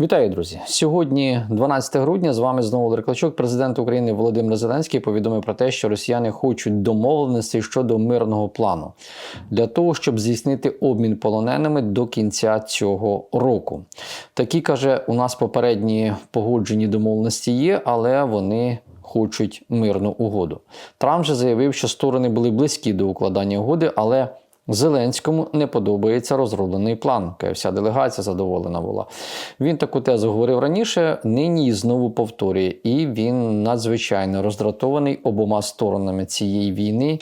Вітаю, друзі! Сьогодні, 12 грудня, з вами знову Олег. Президент України Володимир Зеленський повідомив про те, що росіяни хочуть домовленостей щодо мирного плану для того, щоб здійснити обмін полоненими до кінця цього року. Такі каже, у нас попередні погоджені домовленості є, але вони. Хочуть мирну угоду. Трамп же заявив, що сторони були близькі до укладання угоди, але Зеленському не подобається розроблений план. Вся делегація задоволена була. Він таку тезу говорив раніше, нині знову повторює, і він надзвичайно роздратований обома сторонами цієї війни.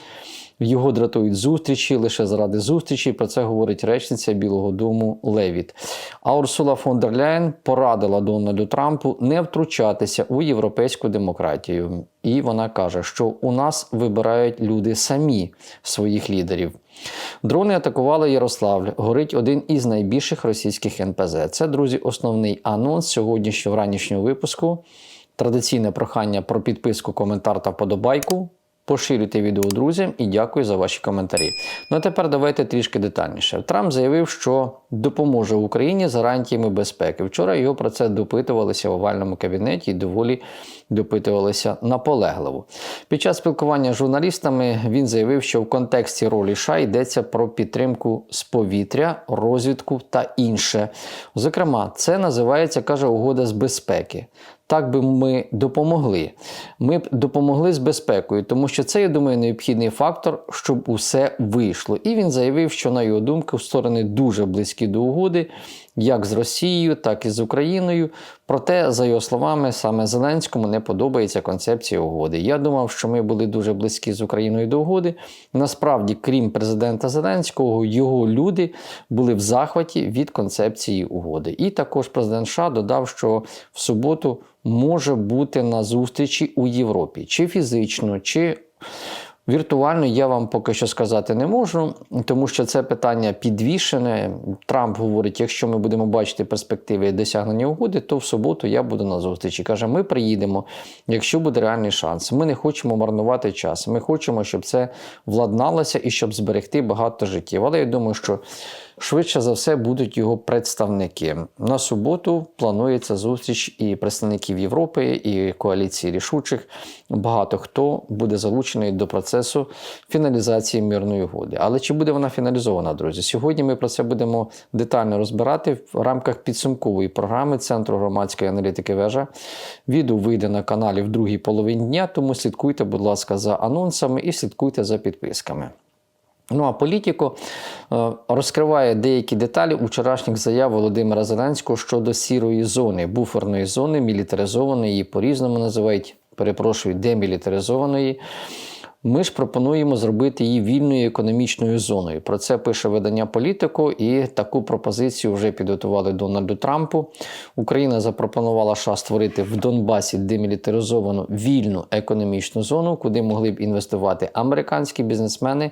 Його дратують зустрічі лише заради зустрічі. Про це говорить речниця Білого Дому Левіт. А Урсула фон дер Ляєн порадила Дональду Трампу не втручатися у європейську демократію. І вона каже, що у нас вибирають люди самі своїх лідерів. Дрони атакували Ярославль. Горить один із найбільших російських НПЗ. Це, друзі, основний анонс сьогоднішнього ранішнього випуску. Традиційне прохання про підписку, коментар та вподобайку. Поширюйте відео друзям і дякую за ваші коментарі. Ну а тепер давайте трішки детальніше. Трамп заявив, що допоможе Україні з гарантіями безпеки. Вчора його про це допитувалися в овальному кабінеті і доволі допитувалися наполегливо. Під час спілкування з журналістами він заявив, що в контексті ролі США йдеться про підтримку з повітря, розвідку та інше. Зокрема, це називається каже угода з безпеки. Так би ми допомогли. Ми б допомогли з безпекою, тому що це, я думаю, необхідний фактор, щоб усе вийшло. І він заявив, що на його думку сторони дуже близькі до угоди, як з Росією, так і з Україною. Проте, за його словами, саме Зеленському не подобається концепція угоди. Я думав, що ми були дуже близькі з Україною до угоди. Насправді, крім президента Зеленського, його люди були в захваті від концепції угоди. І також президент США додав, що в суботу може бути на зустрічі у Європі, чи фізично, чи Віртуально я вам поки що сказати не можу, тому що це питання підвішене. Трамп говорить: якщо ми будемо бачити перспективи досягнення угоди, то в суботу я буду на зустрічі. Каже, ми приїдемо, якщо буде реальний шанс. Ми не хочемо марнувати час. Ми хочемо, щоб це владналося і щоб зберегти багато життів. Але я думаю, що швидше за все будуть його представники. На суботу планується зустріч і представників Європи, і коаліції рішучих. Багато хто буде залучений до процесу фіналізації мирної угоди. Але чи буде вона фіналізована, друзі? Сьогодні ми про це будемо детально розбирати в рамках підсумкової програми Центру громадської аналітики вежа. Відео вийде на каналі в другій половині дня, тому слідкуйте, будь ласка, за анонсами і слідкуйте за підписками. Ну а політико е, розкриває деякі деталі вчорашніх заяв Володимира Зеленського щодо сірої зони, буферної зони, мілітаризованої, її по-різному називають, перепрошую, демілітаризованої. Ми ж пропонуємо зробити її вільною економічною зоною. Про це пише видання Політико, і таку пропозицію вже підготували Дональду Трампу. Україна запропонувала США створити в Донбасі демілітаризовану вільну економічну зону, куди могли б інвестувати американські бізнесмени.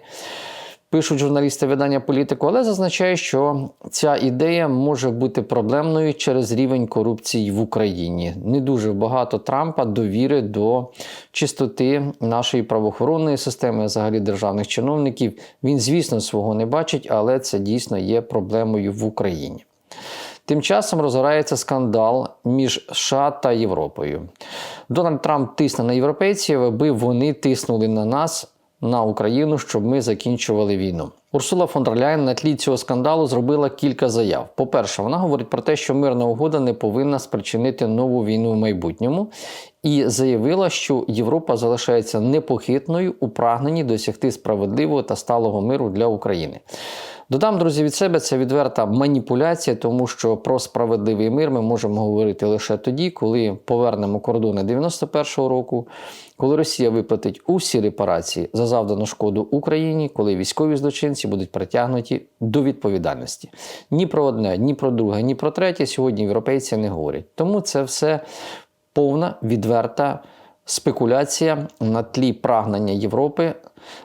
Пишуть журналісти видання політику, але зазначає, що ця ідея може бути проблемною через рівень корупції в Україні. Не дуже багато Трампа довіри до чистоти нашої правоохоронної системи, взагалі державних чиновників. Він, звісно, свого не бачить, але це дійсно є проблемою в Україні. Тим часом розгорається скандал між США та Європою. Дональд Трамп тисне на європейців, аби вони тиснули на нас на Україну, щоб ми закінчували війну. Урсула фон дер Ляєн на тлі цього скандалу зробила кілька заяв. По-перше, вона говорить про те, що мирна угода не повинна спричинити нову війну в майбутньому, і заявила, що Європа залишається непохитною у прагненні досягти справедливого та сталого миру для України. Додам, друзі, від себе це відверта маніпуляція, тому що про справедливий мир ми можемо говорити лише тоді, коли повернемо кордони 91-го року, коли Росія виплатить усі репарації за завдану шкоду Україні, коли військові злочинці будуть притягнуті до відповідальності. Ні про одне, ні про друге, ні про третє сьогодні європейці не говорять. Тому це все повна відверта спекуляція на тлі прагнення Європи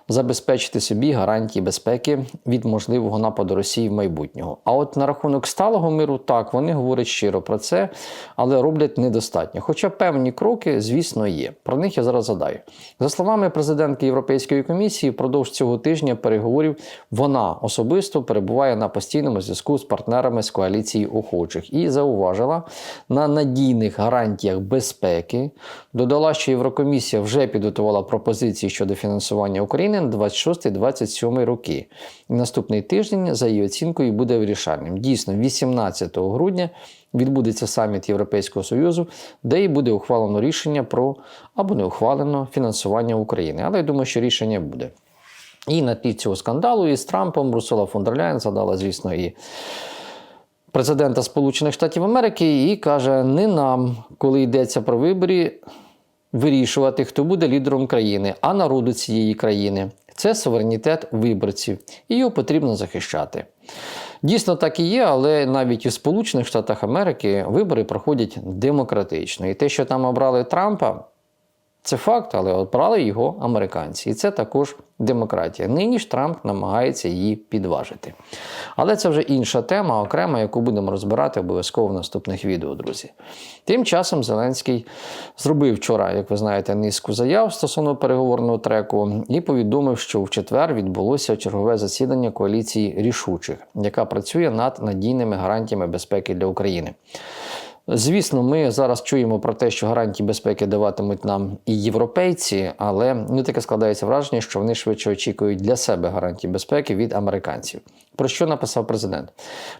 забезпечити собі гарантії безпеки від можливого нападу Росії в майбутнього. А от на рахунок сталого миру, так вони говорять щиро про це, але роблять недостатньо. Хоча певні кроки, звісно, є. Про них я зараз задаю. За словами президентки Європейської комісії, впродовж цього тижня переговорів вона особисто перебуває на постійному зв'язку з партнерами з коаліції охочих і зауважила на надійних гарантіях безпеки. Додала, що Єврокомісія вже підготувала пропозиції щодо фінансування України на 26-27 роки. І наступний тиждень, за її оцінкою, буде вирішальним. Дійсно, 18 грудня відбудеться саміт Європейського Союзу, де і буде ухвалено рішення про або не ухвалено фінансування України. Але я думаю, що рішення буде. І на тлі цього скандалу із Трампом Русула фон дер Ляєн згадала, звісно, і президента Сполучених Штатів Америки і каже: не нам, коли йдеться про вибори, вирішувати, хто буде лідером країни, а народу цієї країни. Це суверенітет виборців, і його потрібно захищати. Дійсно, так і є, але навіть у Сполучених Штатах Америки вибори проходять демократично. І те, що там обрали Трампа, це факт, але обрали його американці. І це також демократія. Нині ж Трамп намагається її підважити. Але це вже інша тема, окрема, яку будемо розбирати обов'язково в наступних відео, друзі. Тим часом Зеленський зробив вчора, як ви знаєте, низку заяв стосовно переговорного треку і повідомив, що в четвер відбулося чергове засідання коаліції рішучих, яка працює над надійними гарантіями безпеки для України. Звісно, ми зараз чуємо про те, що гарантії безпеки даватимуть нам і європейці, але ну таке складається враження, що вони швидше очікують для себе гарантії безпеки від американців. Про що написав президент?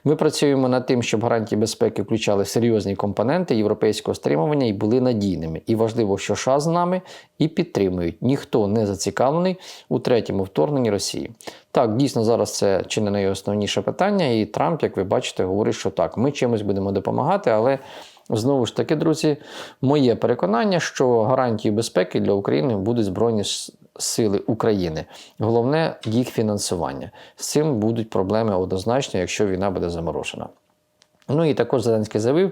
Ми працюємо над тим, щоб гарантії безпеки включали серйозні компоненти європейського стримування і були надійними. І важливо, що США з нами і підтримують. Ніхто не зацікавлений у третьому вторгненні Росії. Так, дійсно, зараз це чи не найосновніше питання, і Трамп, як ви бачите, говорить, що так, ми чимось будемо допомагати, але. Знову ж таки, друзі, моє переконання, що гарантії безпеки для України будуть Збройні Сили України. Головне їх фінансування. З цим будуть проблеми однозначно, якщо війна буде заморожена. Ну і також Зеленський заявив,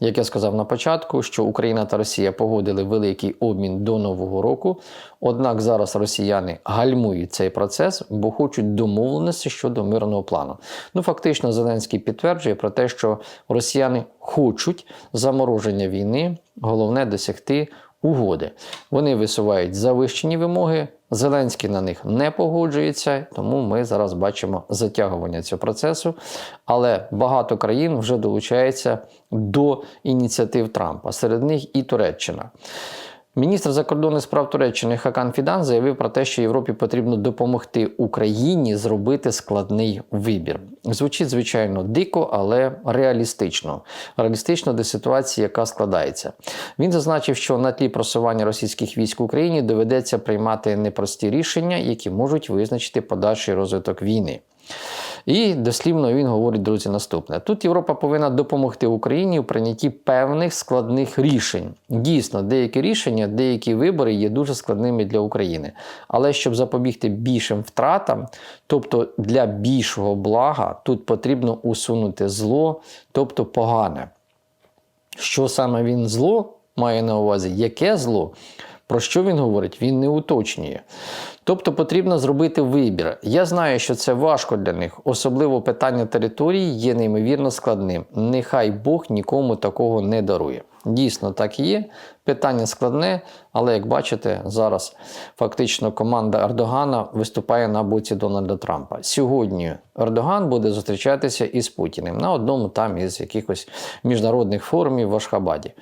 як я сказав на початку, що Україна та Росія погодили великий обмін до Нового року. Однак зараз росіяни гальмують цей процес, бо хочуть домовленості щодо мирного плану. Ну фактично, Зеленський підтверджує про те, що росіяни хочуть замороження війни, головне досягти угоди. Вони висувають завищені вимоги. Зеленський на них не погоджується, тому ми зараз бачимо затягування цього процесу. Але багато країн вже долучається до ініціатив Трампа, серед них і Туреччина. Міністр закордонних справ Туреччини Хакан Фідан заявив про те, що Європі потрібно допомогти Україні зробити складний вибір. Звучить звичайно дико, але реалістично. Реалістично до ситуації, яка складається. Він зазначив, що на тлі просування російських військ в Україні доведеться приймати непрості рішення, які можуть визначити подальший розвиток війни. І дослівно він говорить, друзі, наступне: тут Європа повинна допомогти Україні у прийнятті певних складних рішень. Дійсно, деякі рішення, деякі вибори є дуже складними для України. Але щоб запобігти більшим втратам, тобто для більшого блага, тут потрібно усунути зло, тобто погане. Що саме він зло має на увазі? Яке зло? Про що він говорить? Він не уточнює. Тобто потрібно зробити вибір. Я знаю, що це важко для них, особливо питання території є неймовірно складним. Нехай Бог нікому такого не дарує. Дійсно, так і є. Питання складне, але як бачите, зараз фактично команда Ердогана виступає на боці Дональда Трампа. Сьогодні Ердоган буде зустрічатися із Путіним на одному там із якихось міжнародних форумів в Ашхабаді.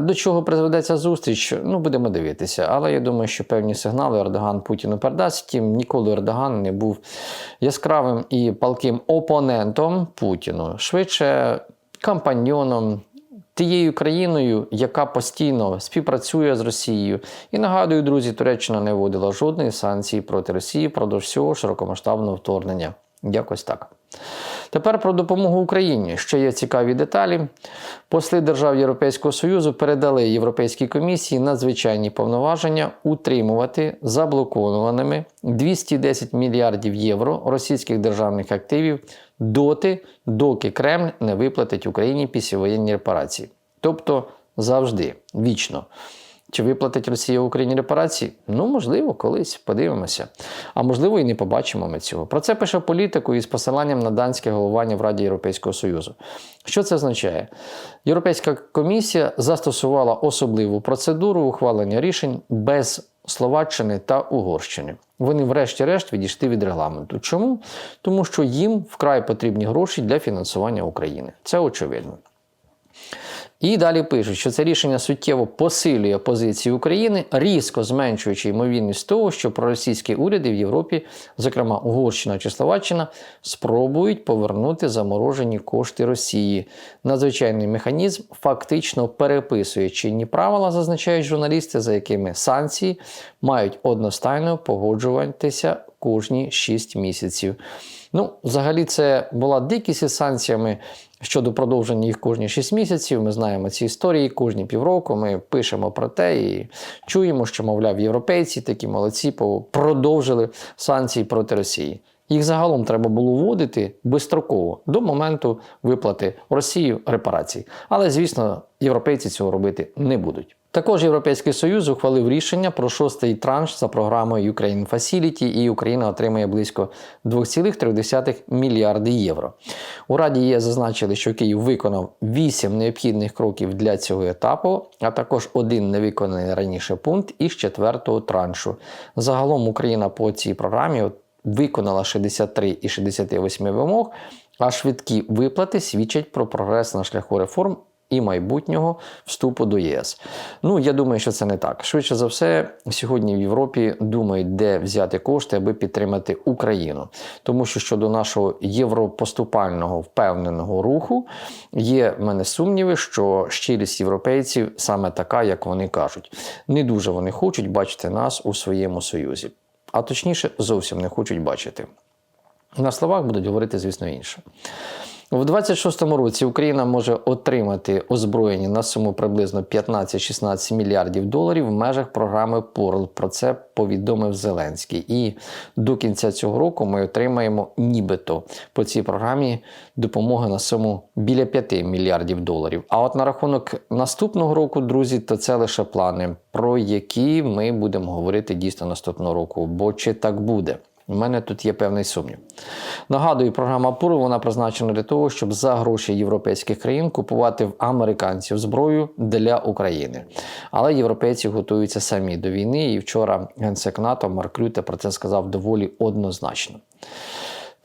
До чого призведеться зустріч? Ну, будемо дивитися. Але я думаю, що певні сигнали Ердоган Путіну передасть. Втім, ніколи Ердоган не був яскравим і палким опонентом Путіну, швидше компаньйоном тією країною, яка постійно співпрацює з Росією. І нагадую, друзі, Туреччина не вводила жодної санкції проти Росії впродовж всього широкомасштабного вторгнення. Якось так. Тепер про допомогу Україні. Ще є цікаві деталі. Посли держав Європейського Союзу передали Європейській комісії надзвичайні повноваження утримувати заблокованими 210 мільярдів євро російських державних активів доти, доки Кремль не виплатить Україні післявоєнні репарації. Тобто завжди, вічно. Чи виплатить Росія Україні репарації? Ну, можливо, колись подивимося. А можливо, і не побачимо ми цього. Про це пише політику із посиланням на данське головування в Раді Європейського Союзу. Що це означає? Європейська комісія застосувала особливу процедуру ухвалення рішень без Словаччини та Угорщини. Вони, врешті-решт, відійшли від регламенту. Чому? Тому що їм вкрай потрібні гроші для фінансування України. Це очевидно. І далі пишуть, що це рішення суттєво посилює позиції України, різко зменшуючи ймовірність того, що проросійські уряди в Європі, зокрема Угорщина чи Словаччина, спробують повернути заморожені кошти Росії. Надзвичайний механізм фактично переписує чинні правила, зазначають журналісти, за якими санкції мають одностайно погоджуватися кожні 6 місяців. Ну, взагалі, це була дикість із санкціями щодо продовження їх кожні 6 місяців. Ми знаємо ці історії кожні півроку. Ми пишемо про те і чуємо, що, мовляв, європейці такі молодці продовжили санкції проти Росії. Їх загалом треба було вводити безстроково до моменту виплати Росії репарацій. Але, звісно, європейці цього робити не будуть. Також Європейський Союз ухвалив рішення про шостий транш за програмою Ukraine Facility, і Україна отримає близько 2,3 мільярди євро. У Раді ЄС зазначили, що Київ виконав 8 необхідних кроків для цього етапу, а також один невиконаний раніше пункт із четвертого траншу. Загалом Україна по цій програмі виконала 63 і 68 вимог, а швидкі виплати свідчать про прогрес на шляху реформ і майбутнього вступу до ЄС. Ну, я думаю, що це не так. Швидше за все, сьогодні в Європі думають, де взяти кошти, аби підтримати Україну. Тому що щодо нашого європоступального впевненого руху є в мене сумніви, що щирість європейців саме така, як вони кажуть. Не дуже вони хочуть бачити нас у своєму союзі. А точніше, зовсім не хочуть бачити. На словах будуть говорити, звісно, інше. У 26-му році Україна може отримати озброєння на суму приблизно 15-16 мільярдів доларів в межах програми Порл. Про це повідомив Зеленський. І до кінця цього року ми отримаємо нібито по цій програмі допомоги на суму біля 5 мільярдів доларів. А от на рахунок наступного року, друзі, то це лише плани, про які ми будемо говорити дійсно наступного року. Бо чи так буде? У мене тут є певний сумнів. Нагадую, програма ПУР вона призначена для того, щоб за гроші європейських країн купувати в американців зброю для України. Але європейці готуються самі до війни, і вчора генсек НАТО Марк Рюте про це сказав доволі однозначно.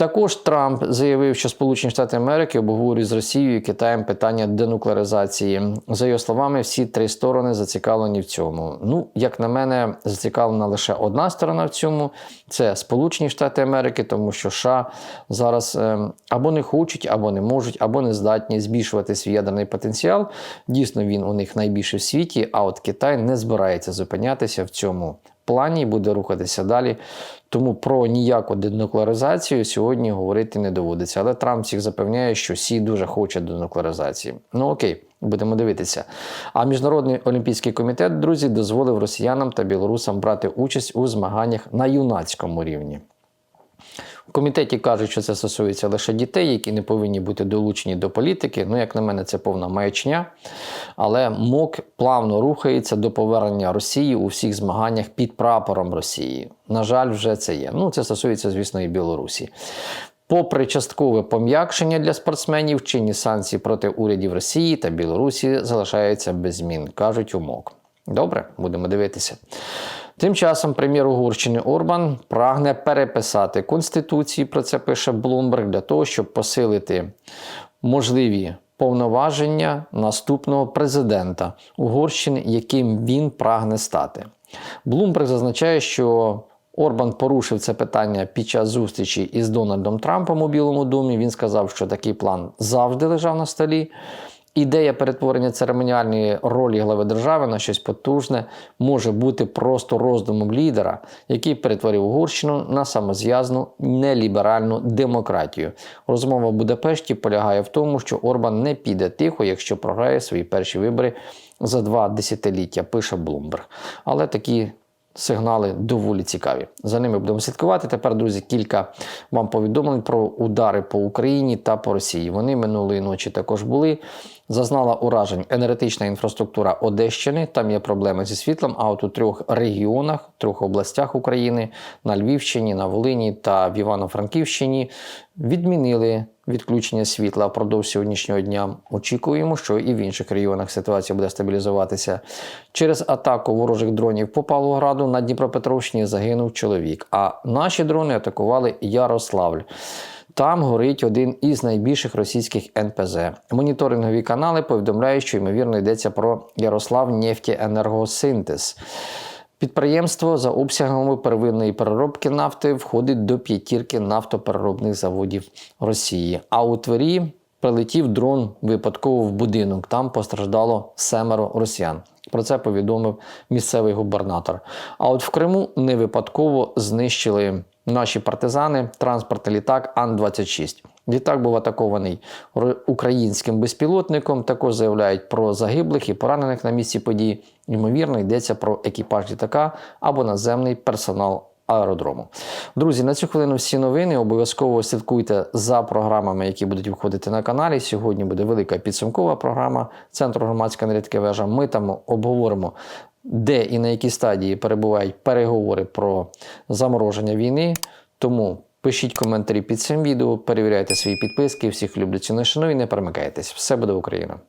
Також Трамп заявив, що Сполучені Штати Америки обговорюють з Росією і Китаєм питання денуклеаризації. За його словами, всі три сторони зацікавлені в цьому. Ну, як на мене, зацікавлена лише одна сторона в цьому це Сполучені Штати Америки, тому що США зараз е, або не хочуть, або не можуть, або не здатні збільшувати свій ядерний потенціал. Дійсно, він у них найбільший в світі. А от Китай не збирається зупинятися в цьому плані і буде рухатися далі. Тому про ніяку денуклеаризацію сьогодні говорити не доводиться. Але Трамп всіх запевняє, що всі дуже хочуть денуклеаризації. Ну окей, будемо дивитися. А Міжнародний олімпійський комітет, друзі, дозволив росіянам та білорусам брати участь у змаганнях на юнацькому рівні. У комітеті кажуть, що це стосується лише дітей, які не повинні бути долучені до політики. Ну, як на мене, це повна маячня. Але МОК плавно рухається до повернення Росії у всіх змаганнях під прапором Росії. На жаль, вже це є. Ну, це стосується, звісно, і Білорусі. Попри часткове пом'якшення для спортсменів, чинні санкції проти урядів Росії та Білорусі залишаються без змін, кажуть у МОК. Добре, будемо дивитися. Тим часом прем'єр Угорщини Орбан прагне переписати Конституцію, про це пише Блумберг, для того, щоб посилити можливі повноваження наступного президента Угорщини, яким він прагне стати. Блумберг зазначає, що Орбан порушив це питання під час зустрічі із Дональдом Трампом у Білому домі. Він сказав, що такий план завжди лежав на столі. Ідея перетворення церемоніальної ролі глави держави на щось потужне може бути просто роздумом лідера, який перетворив Угорщину на самозв'язну неліберальну демократію. Розмова в Будапешті полягає в тому, що Орбан не піде тихо, якщо програє свої перші вибори за два десятиліття, пише Блумберг. Але такі Сигнали доволі цікаві. За ними будемо слідкувати. Тепер, друзі, кілька вам повідомлень про удари по Україні та по Росії. Вони минулої ночі також були. Зазнала уражень енергетична інфраструктура Одещини. Там є проблеми зі світлом. А от у трьох регіонах, трьох областях України на Львівщині, на Волині та в Івано-Франківщині відмінили відключення світла впродовж сьогоднішнього дня. Очікуємо, що і в інших регіонах ситуація буде стабілізуватися. Через атаку ворожих дронів по Павлограду на Дніпропетровщині загинув чоловік. А наші дрони атакували Ярославль. Там горить один із найбільших російських НПЗ. Моніторингові канали повідомляють, що ймовірно йдеться про Ярослав Нефтєенергосинтез. Підприємство за обсягами первинної переробки нафти входить до п'ятірки нафтопереробних заводів Росії. А у Твері прилетів дрон випадково в будинок. Там постраждало семеро росіян. Про це повідомив місцевий губернатор. А от в Криму не випадково знищили наші партизани транспортний літак Ан-26. Літак був атакований українським безпілотником. Також заявляють про загиблих і поранених на місці події. Ймовірно, йдеться про екіпаж літака або наземний персонал аеродрому. Друзі, на цю хвилину всі новини. Обов'язково слідкуйте за програмами, які будуть виходити на каналі. Сьогодні буде велика підсумкова програма Центру громадської аналітики вежа. Ми там обговоримо. Де і на якій стадії перебувають переговори про замороження війни. Тому пишіть коментарі під цим відео, перевіряйте свої підписки. Всіх люблю ціну. Шановні, не перемикайтесь. Все буде Україна!